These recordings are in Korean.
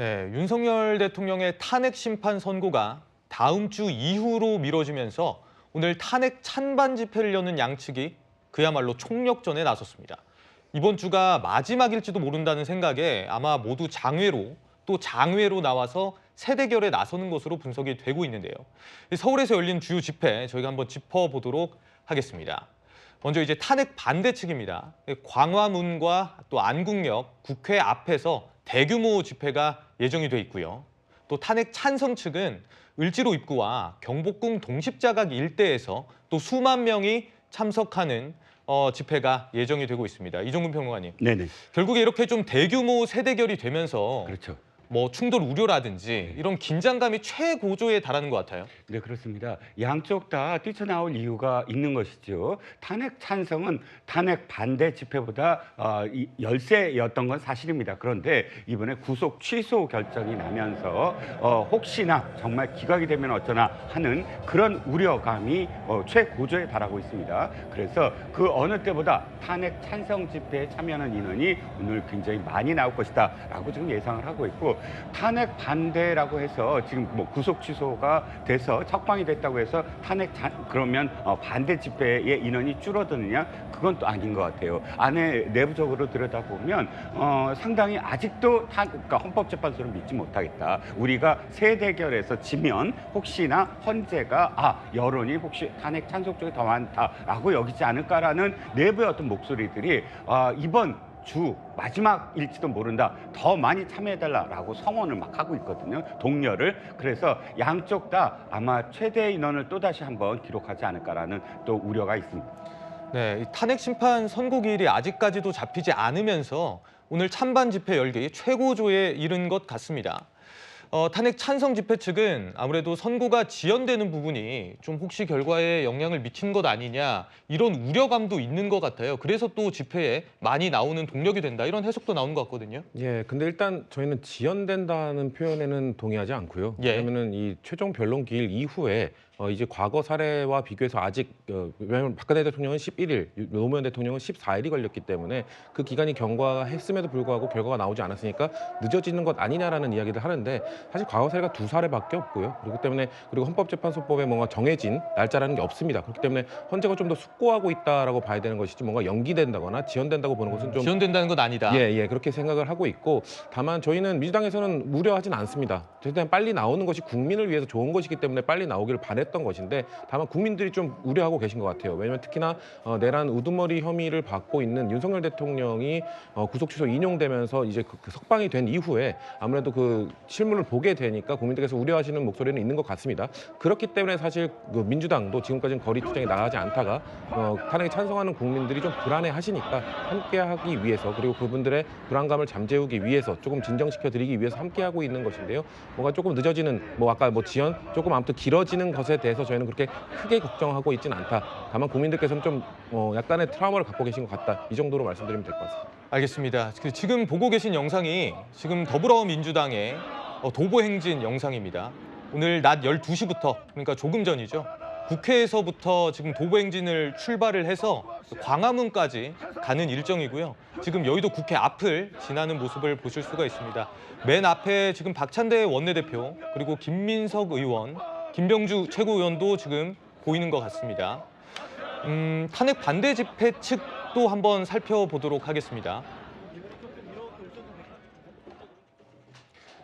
네, 윤석열 대통령의 탄핵 심판 선고가 다음 주 이후로 미뤄지면서 오늘 탄핵 찬반 집회를 여는 양측이 그야말로 총력전에 나섰습니다. 이번 주가 마지막일지도 모른다는 생각에 아마 모두 장외로 또 장외로 나와서 세대결에 나서는 것으로 분석이 되고 있는데요. 서울에서 열린 주요 집회 저희가 한번 짚어보도록 하겠습니다. 먼저 이제 탄핵 반대 측입니다. 광화문과 또 안국역 국회 앞에서 대규모 집회가 예정이 돼 있고요. 또 탄핵 찬성 측은 을지로 입구와 경복궁 동십자각 일대에서 또 수만 명이 참석하는 어, 집회가 예정이 되고 있습니다. 이종근 평론가님, 네네. 결국에 이렇게 좀 대규모 세대결이 되면서 그렇죠. 뭐 충돌 우려라든지 이런 긴장감이 최고조에 달하는 것 같아요. 네, 그렇습니다. 양쪽 다 뛰쳐나올 이유가 있는 것이죠. 탄핵 찬성은 탄핵 반대 집회보다 어, 이 열세였던 건 사실입니다. 그런데 이번에 구속 취소 결정이 나면서 어, 혹시나 정말 기각이 되면 어쩌나 하는 그런 우려감이 어, 최고조에 달하고 있습니다. 그래서 그 어느 때보다 탄핵 찬성 집회에 참여하는 인원이 오늘 굉장히 많이 나올 것이다라고 지금 예상을 하고 있고 탄핵 반대라고 해서 지금 뭐 구속 취소가 돼서 석방이 됐다고 해서 탄핵 잔- 그러면 어, 반대 집회의 인원이 줄어드느냐 그건 또 아닌 것 같아요. 안에 내부적으로 들여다보면 어, 상당히 아직도 탄, 그러니까 헌법재판소를 믿지 못하겠다. 우리가 새 대결에서 지면 혹시나 헌재가 아 여론이 혹시 탄핵 찬성 쪽이 더 많다라고 여기지 않을까라는 내부의 어떤 목소리들이 아, 이번 주 마지막일지도 모른다. 더 많이 참여해달라라고 성원을 막 하고 있거든요. 동료를. 그래서 양쪽 다 아마 최대 인원을 또다시 한번 기록하지 않을까라는 또 우려가 있습니다. 네, 이 탄핵 심판 선고 기일이 아직까지도 잡히지 않으면서 오늘 찬반 집회 열기 최고조에 이른 것 같습니다. 어, 탄핵 찬성 집회 측은 아무래도 선고가 지연되는 부분이 좀 혹시 결과에 영향을 미친 것 아니냐 이런 우려감도 있는 것 같아요. 그래서 또 집회에 많이 나오는 동력이 된다 이런 해석도 나오는 것 같거든요. 예, 근데 일단 저희는 지연된다는 표현에는 동의하지 않고요. 예. 왜냐면은 이 최종 변론 기일 이후에 어, 이제 과거 사례와 비교해서 아직 어, 왜냐하면 박근혜 대통령은 11일, 노무현 대통령은 14일이 걸렸기 때문에 그 기간이 경과했음에도 불구하고 결과가 나오지 않았으니까 늦어지는 것 아니냐라는 이야기를 하는데 사실 과거 사례가 두 사례밖에 없고요. 그렇기 때문에 그리고 헌법재판소법에 뭔가 정해진 날짜라는 게 없습니다. 그렇기 때문에 헌재가 좀 더 숙고하고 있다라고 봐야 되는 것이지 뭔가 연기된다거나 지연된다고 보는 것은 좀 지연된다는 건 아니다. 예, 예, 그렇게 생각을 하고 있고 다만 저희는 민주당에서는 우려하진 않습니다. 일단 빨리 나오는 것이 국민을 위해서 좋은 것이기 때문에 빨리 나오기를 바랬 던 것인데 다만 국민들이 좀 우려하고 계신 것 같아요. 왜냐하면 특히나 어, 내란 우두머리 혐의를 받고 있는 윤석열 대통령이 어, 구속 취소 인용되면서 이제 그, 그 석방이 된 이후에 아무래도 그 실물을 보게 되니까 국민들께서 우려하시는 목소리는 있는 것 같습니다. 그렇기 때문에 사실 그 민주당도 지금까지는 거리 투쟁에 나가지 않다가 어, 탄핵에 찬성하는 국민들이 좀 불안해하시니까 함께하기 위해서 그리고 그분들의 불안감을 잠재우기 위해서 조금 진정시켜 드리기 위해서 함께하고 있는 것인데요. 뭔가 조금 늦어지는 뭐 아까 뭐 지연 조금 아무튼 길어지는 것에 대해서 저희는 그렇게 크게 걱정하고 있지는 않다. 다만 국민들께서는 좀 어, 약간의 트라우마를 갖고 계신 것 같다. 이 정도로 말씀드리면 될 것 같습니다. 알겠습니다. 그 지금 보고 계신 영상이 지금 더불어민주당의 어, 도보 행진 영상입니다. 오늘 낮 12시부터 그러니까 조금 전이죠. 국회에서부터 지금 도보 행진을 출발을 해서 광화문까지 가는 일정이고요. 지금 여의도 국회 앞을 지나는 모습을 보실 수가 있습니다. 맨 앞에 지금 박찬대 원내대표 그리고 김민석 의원, 김병주 최고위원도 지금 보이는 것 같습니다. 음, 탄핵 반대 집회 측도 한번 살펴보도록 하겠습니다.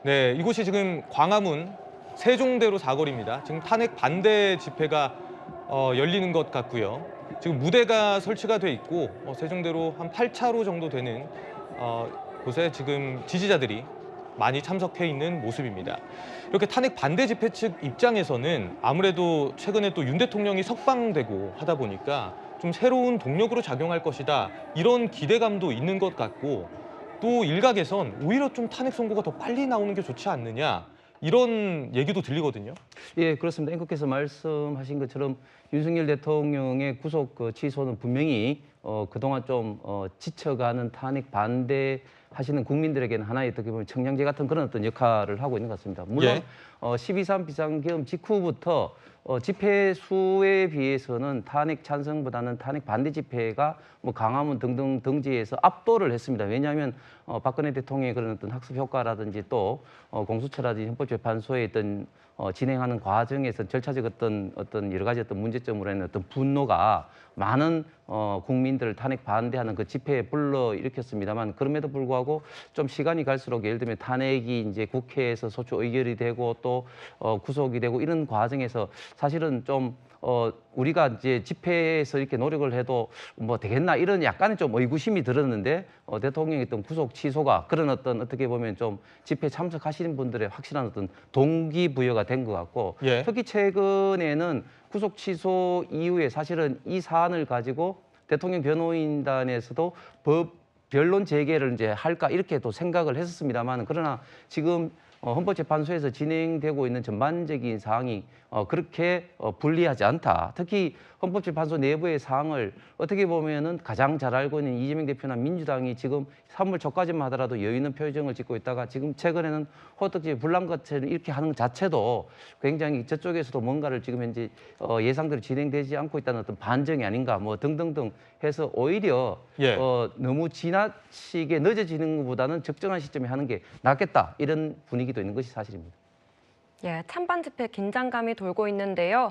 네, 이곳이 지금 광화문 세종대로 사거리입니다. 지금 탄핵 반대 집회가 어, 열리는 것 같고요. 지금 무대가 설치가 돼 있고 어, 세종대로 한 8차로 정도 되는 어, 곳에 지금 지지자들이 많이 참석해 있는 모습입니다. 이렇게 탄핵 반대 집회 측 입장에서는 아무래도 최근에 또 윤 대통령이 석방되고 하다 보니까 좀 새로운 동력으로 작용할 것이다 이런 기대감도 있는 것 같고 또 일각에선 오히려 좀 탄핵 선고가 더 빨리 나오는 게 좋지 않느냐 이런 얘기도 들리거든요. 예, 그렇습니다. 앵커께서 말씀하신 것처럼 윤석열 대통령의 구속 그 취소는 분명히 어, 그동안 좀 어, 지쳐가는 탄핵 반대 하시는 국민들에게는 하나의 어떻게 보면 청량제 같은 그런 어떤 역할을 하고 있는 것 같습니다. 물론 예. 어, 12.3 비상계엄 직후부터 어, 집회 수에 비해서는 탄핵 찬성보다는 탄핵 반대 집회가 뭐 강화문 등등 등지에서 압도를 했습니다. 왜냐하면 어, 박근혜 대통령의 그런 어떤 학습 효과라든지 또 어, 공수처라든지 헌법재판소의 어떤 어, 진행하는 과정에서 절차적 어떤 어떤 여러 가지 어떤 문제점으로 인한 어떤 분노가 많은 어, 국민들을 탄핵 반대하는 그 집회에 불러 일으켰습니다만 그럼에도 불구하고 좀 시간이 갈수록 예를 들면 탄핵이 이제 국회에서 소추 의결이 되고 또 어, 구속이 되고 이런 과정에서 사실은 좀 어, 우리가 이제 집회에서 이렇게 노력을 해도 뭐 되겠나 이런 약간의 좀 의구심이 들었는데 어, 대통령의 어떤 구속 취소가 그런 어떤 어떻게 보면 좀 집회 참석하시는 분들의 확실한 어떤 동기부여가 된 것 같고 예. 특히 최근에는 구속 취소 이후에 사실은 이 사안을 가지고 대통령 변호인단에서도 법 변론 재개를 이제 할까 이렇게 또 생각을 했었습니다만 그러나 지금 어, 헌법재판소에서 진행되고 있는 전반적인 사항이 어, 그렇게 어, 불리하지 않다. 특히 헌법재판소 내부의 사항을 어떻게 보면은 가장 잘 알고 있는 이재명 대표나 민주당이 지금 3월 초까지만 하더라도 여유 있는 표정을 짓고 있다가 지금 최근에는 호떡지 불량거체를 이렇게 하는 것 자체도 굉장히 저쪽에서도 뭔가를 지금 현재 어, 예상대로 진행되지 않고 있다는 어떤 반정이 아닌가 뭐 등등등 해서 오히려 예. 어, 너무 지나치게 늦어지는 것보다는 적정한 시점에 하는 게 낫겠다 이런 분위기 도 있는 것이 사실입니다. 예, 찬반 집회 긴장감이 돌고 있는데요.